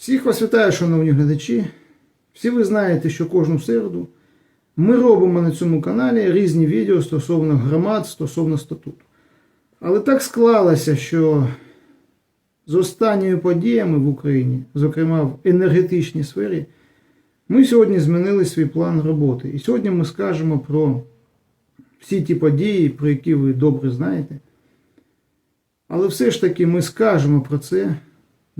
Всіх вас вітаю, шановні глядачі. Всі ви знаєте, що кожну середу ми робимо на цьому каналі різні відео стосовно громад, стосовно статуту. Але так склалося, що з останніми подіями в Україні, зокрема в енергетичній сфері, ми сьогодні змінили свій план роботи. І сьогодні ми скажемо про всі ті події, про які ви добре знаєте. Але все ж таки ми скажемо про це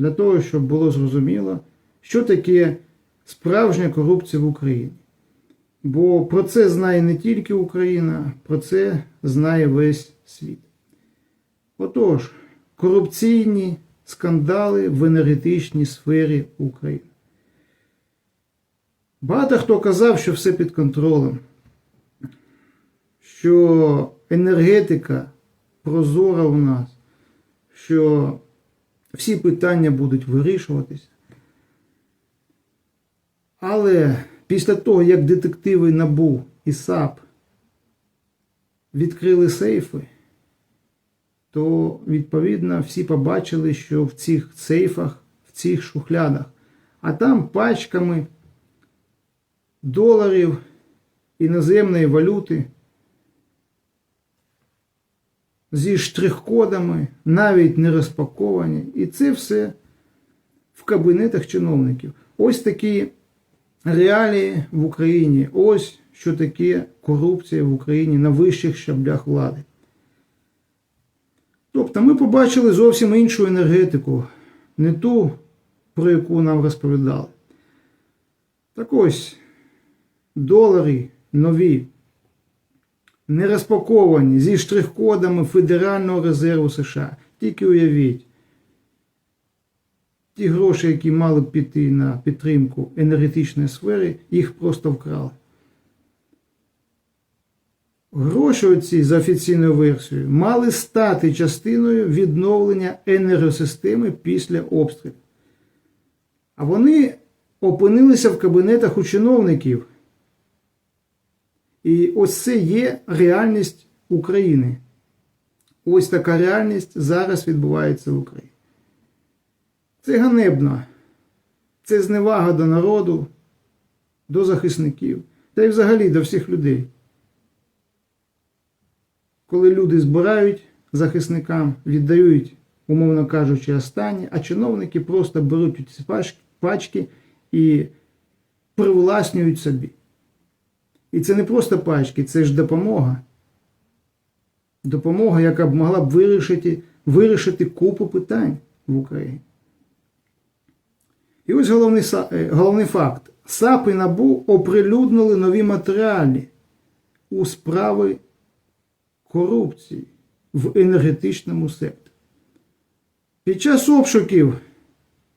для того, щоб було зрозуміло, що таке справжня корупція в Україні. Бо про це знає не тільки Україна, про це знає весь світ. Отож, корупційні скандали в енергетичній сфері України. Багато хто казав, що все під контролем, що енергетика прозора у нас, що всі питання будуть вирішуватися. Але після того, як детективи НАБУ і САП відкрили сейфи, то відповідно всі побачили, що в цих сейфах, в цих шухлядах, а там пачками доларів іноземної валюти зі штрих-кодами, навіть не розпаковані. І це все в кабінетах чиновників. Ось такі реалії в Україні. Ось що таке корупція в Україні на вищих щаблях влади. Тобто ми побачили зовсім іншу енергетику, не ту, про яку нам розповідали. Так ось долари нові, не розпаковані зі штрих-кодами Федерального резерву США. Тільки уявіть, ті гроші, які мали б піти на підтримку енергетичної сфери, їх просто вкрали. Гроші оці за офіційною версією мали стати частиною відновлення енергосистеми після обстрілу. А вони опинилися в кабінетах у чиновників. І ось це є реальність України. Ось така реальність зараз відбувається в Україні. Це ганебно. Це зневага до народу, до захисників та й взагалі до всіх людей. Коли люди збирають захисникам, віддають, умовно кажучи, останні, а чиновники просто беруть ці пачки і привласнюють собі. І це не просто пачки, це ж допомога. Допомога, яка б могла б вирішити, вирішити купу питань в Україні. І ось головний, головний факт. САП і НАБУ оприлюднили нові матеріали у справи корупції в енергетичному секторі. Під час обшуків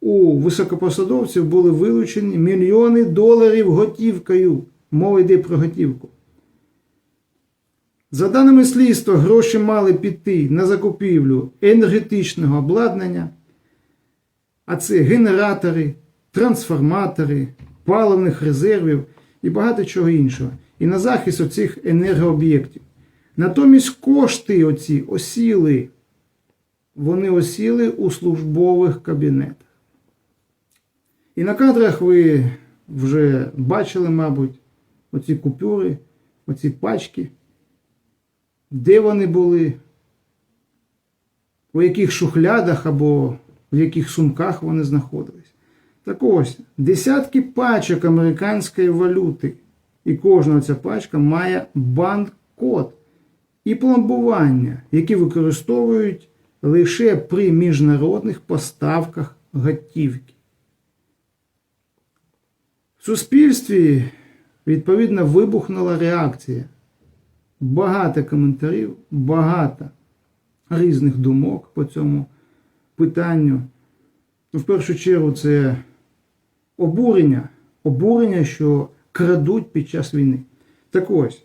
у високопосадовців були вилучені мільйони доларів готівкою. Мова йде про готівку. За даними слідства, гроші мали піти на закупівлю енергетичного обладнання, а це генератори, трансформатори, паливних резервів і багато чого іншого. І на захист оцих енергооб'єктів. Натомість кошти оці осіли, вони осіли у службових кабінетах. І на кадрах ви вже бачили, мабуть, оці купюри, оці пачки, де вони були, у яких шухлядах або в яких сумках вони знаходились. Так ось, десятки пачок американської валюти. І кожна ця пачка має банк-код і пломбування, які використовують лише при міжнародних поставках готівки. В суспільстві, відповідно, вибухнула реакція. Багато коментарів, багато різних думок по цьому питанню. Ну, В першу чергу, це обурення, обурення, що крадуть під час війни. Так ось,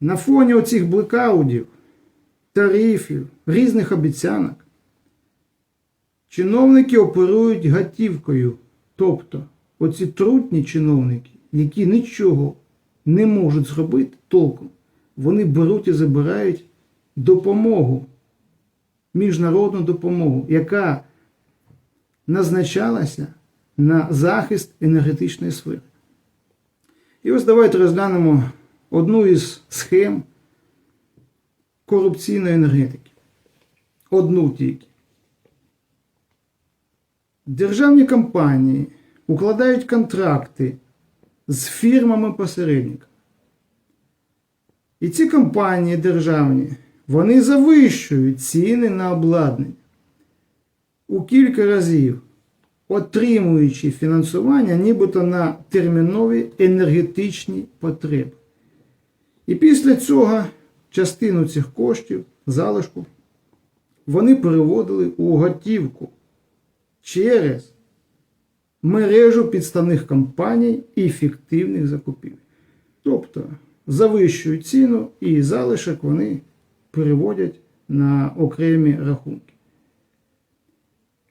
на фоні оцих блекаудів, тарифів, різних обіцянок, чиновники оперують готівкою. Тобто, оці трутні чиновники, які нічого не можуть зробити толком, вони беруть і забирають допомогу, міжнародну допомогу, яка назначалася на захист енергетичної сфери. І ось давайте розглянемо одну із схем корупційної енергетики. Одну тільки. Державні компанії укладають контракти з фірмами-посередниками. І ці компанії державні, вони завищують ціни на обладнання у кілька разів, отримуючи фінансування нібито на термінові енергетичні потреби. І після цього частину цих коштів, залишку, вони переводили у готівку через мережу підставних компаній і фіктивних закупівель. Тобто завищують ціну і залишок вони переводять на окремі рахунки.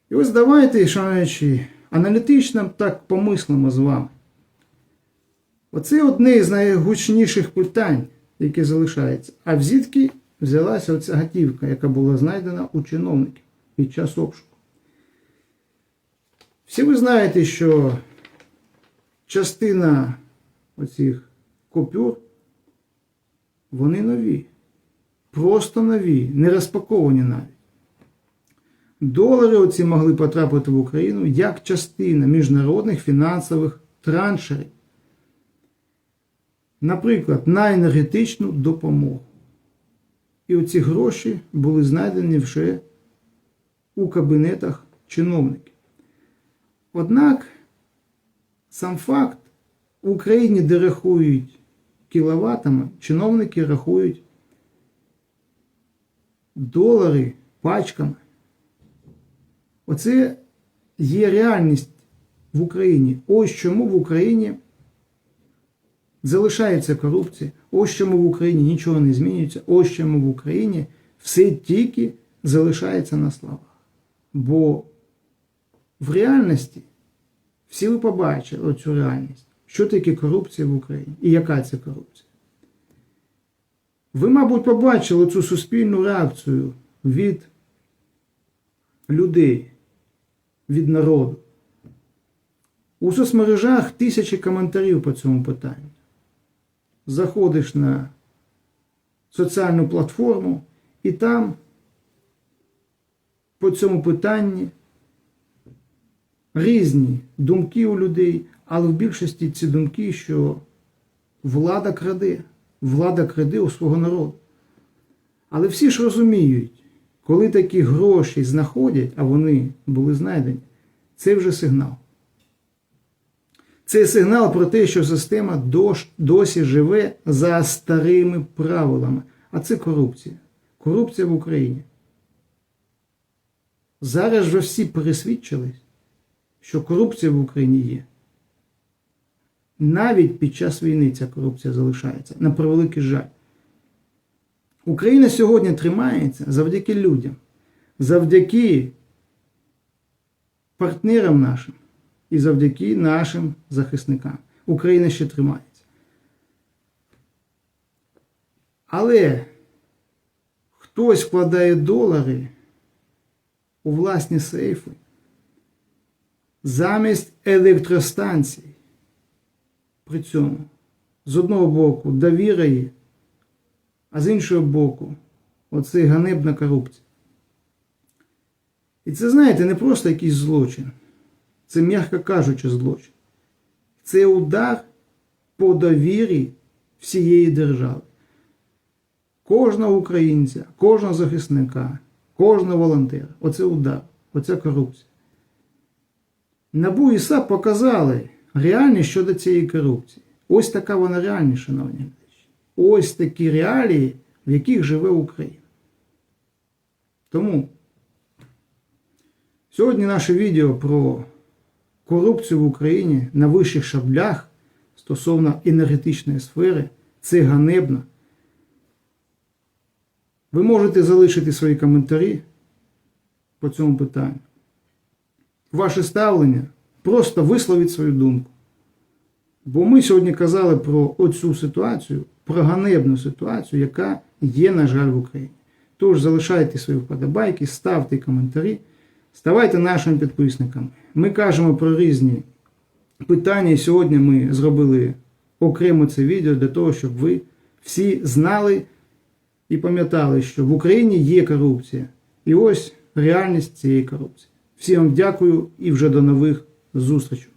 І ось давайте, шановні, аналітично так помислимо з вами. Оце одне з найгучніших питань, яке залишається. А звідки взялася оця готівка, яка була знайдена у чиновників під час обшуку? Всі ви знаєте, що частина оцих купюр, вони нові. Просто нові, не розпаковані навіть. Долари оці могли потрапити в Україну як частина міжнародних фінансових траншерів. Наприклад, на енергетичну допомогу. І оці гроші були знайдені вже у кабінетах чиновників. Однак сам факт в Україні, де рахують кіловатами, чиновники рахують долари пачками. Оце є реальність в Україні. Ось чому в Україні залишається корупція. Ось чому в Україні нічого не змінюється. Ось чому в Україні все тільки залишається на словах. Бо в реальності всі ви побачили оцю реальність. Що таке корупція в Україні і яка це корупція? Ви, мабуть, побачили цю суспільну реакцію від людей, від народу. У соцмережах тисячі коментарів по цьому питанню. Заходиш на соціальну платформу і там по цьому питанні різні думки у людей, але в більшості ці думки, що влада краде, влада краде у свого народу. Але всі ж розуміють, коли такі гроші знаходять, а вони були знайдені, це вже сигнал. Це сигнал про те, що система досі живе за старими правилами. А це корупція. Корупція в Україні. Зараз вже всі пересвідчились, що корупція в Україні є. Навіть під час війни ця корупція залишається. На превеликий жаль. Україна сьогодні тримається завдяки людям, завдяки партнерам нашим і завдяки нашим захисникам. Україна ще тримається. Але хтось вкладає долари у власні сейфи замість електростанцій. При цьому з одного боку довіра є, а з іншого боку, оце ганебна корупція. І це, знаєте, не просто якийсь злочин. Це, м'яко кажучи, злочин. Це удар по довірі всієї держави. Кожного українця, кожного захисника, кожного волонтера. Оце удар, оце корупція. НАБУ і САП показали реальність щодо цієї корупції. Ось така вона реальність, шановні глядачі. Ось такі реалії, в яких живе Україна. Тому сьогодні наше відео про корупцію в Україні на вищих шаблях стосовно енергетичної сфери це ганебно. Ви можете залишити свої коментарі по цьому питанню. Ваше ставлення просто висловіть свою думку. Бо ми сьогодні казали про оцю ситуацію, про ганебну ситуацію, яка є, на жаль, в Україні. Тож залишайте свої вподобайки, ставте коментарі. ставайте нашими підписниками. Ми кажемо про різні питання. І сьогодні ми зробили окремо це відео для того, щоб ви всі знали і пам'ятали, що в Україні є корупція. І ось реальність цієї корупції. Всім дякую і вже до нових зустрічей.